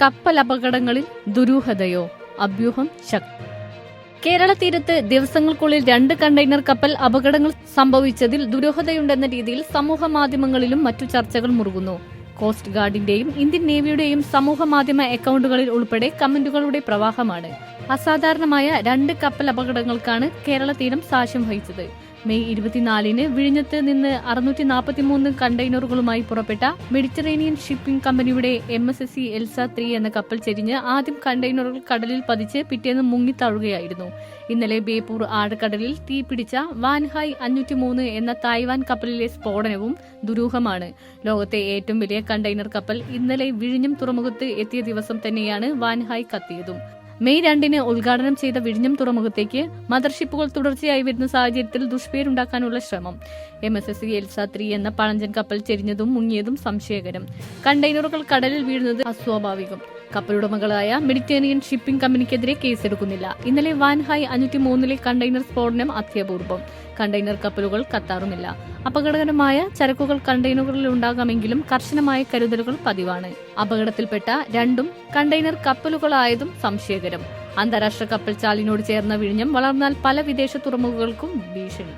കപ്പൽ അപകടങ്ങളിൽ ദുരൂഹതയോ? അഭ്യൂഹം ശക്തി കേരള തീരത്ത് ദിവസങ്ങൾക്കുള്ളിൽ രണ്ട് കണ്ടെയ്നർ കപ്പൽ അപകടങ്ങൾ സംഭവിച്ചതിൽ ദുരൂഹതയുണ്ടെന്ന രീതിയിൽ സമൂഹ മാധ്യമങ്ങളിലും മറ്റു ചർച്ചകൾ മുറുകുന്നു. കോസ്റ്റ് ഗാർഡിന്റെയും ഇന്ത്യൻ നേവിയുടെയും സമൂഹ മാധ്യമ അക്കൗണ്ടുകളിൽ ഉൾപ്പെടെ കമന്റുകളുടെ പ്രവാഹമാണ്. അസാധാരണമായ രണ്ട് കപ്പൽ അപകടങ്ങൾക്കാണ് കേരള തീരം സാക്ഷ്യം വഹിച്ചത്. മെയ് ഇരുപത്തിനാലിന് വിഴിഞ്ഞത്ത് നിന്ന് അറുന്നൂറ്റി നാൽപ്പത്തിമൂന്ന് കണ്ടെയ്നറുകളുമായി പുറപ്പെട്ട മെഡിറ്ററേനിയൻ ഷിപ്പിംഗ് കമ്പനിയുടെ M S S C Elsa three എന്ന കപ്പൽ ചെരിഞ്ഞ് ആദ്യം കണ്ടെയ്നറുകൾ കടലിൽ പതിച്ച് പിറ്റേന്ന് മുങ്ങിത്താഴുകയായിരുന്നു. ഇന്നലെ ബേപ്പൂർ ആഴക്കടലിൽ തീപിടിച്ച വാൻഹായ് അഞ്ഞൂറ്റി മൂന്ന് എന്ന തായ്വാൻ കപ്പലിലെ സ്ഫോടനവും ദുരൂഹമാണ്. ലോകത്തെ ഏറ്റവും വലിയ കണ്ടെയ്നർ കപ്പൽ ഇന്നലെ വിഴിഞ്ഞം തുറമുഖത്ത് എത്തിയ ദിവസം തന്നെയാണ് വാൻഹായ് കത്തിയതും. മെയ് രണ്ടിന് ഉദ്ഘാടനം ചെയ്ത വിഴിഞ്ഞം തുറമുഖത്തേക്ക് മദർഷിപ്പുകൾ തുടർച്ചയായി വരുന്ന സാഹചര്യത്തിൽ ദുഷ്പേരുണ്ടാക്കാനുള്ള ശ്രമം. M S S C Elsa three എന്ന പഴഞ്ചൻ കപ്പൽ ചെരിഞ്ഞതും മുങ്ങിയതും സംശയകരം. കണ്ടെയ്നറുകൾ കടലിൽ വീഴുന്നത് അസ്വാഭാവികം. കപ്പലുടമകളായ മെഡിറ്ററേനിയൻ ഷിപ്പിംഗ് കമ്പനിക്കെതിരെ കേസെടുക്കുന്നില്ല. ഇന്നലെ വാൻഹായ് അഞ്ഞൂറ്റി മൂന്നിലെ കണ്ടെയ്നർ സ്ഫോടനം അത്യപൂർവം. കണ്ടെയ്നർ കപ്പലുകൾ കത്താറുമില്ല. അപകടകരമായ ചരക്കുകൾ കണ്ടെയ്നറുകളിൽ ഉണ്ടാകാമെങ്കിലും കർശനമായ കരുതലുകൾ പതിവാണ്. അപകടത്തിൽപ്പെട്ട രണ്ടും കണ്ടെയ്നർ കപ്പലുകളായതും സംശയകരം. അന്താരാഷ്ട്ര കപ്പൽ ചാലിനോട് ചേർന്ന വിഴിഞ്ഞം വളർന്നാൽ പല വിദേശ തുറമുഖങ്ങൾക്കും ഭീഷണി.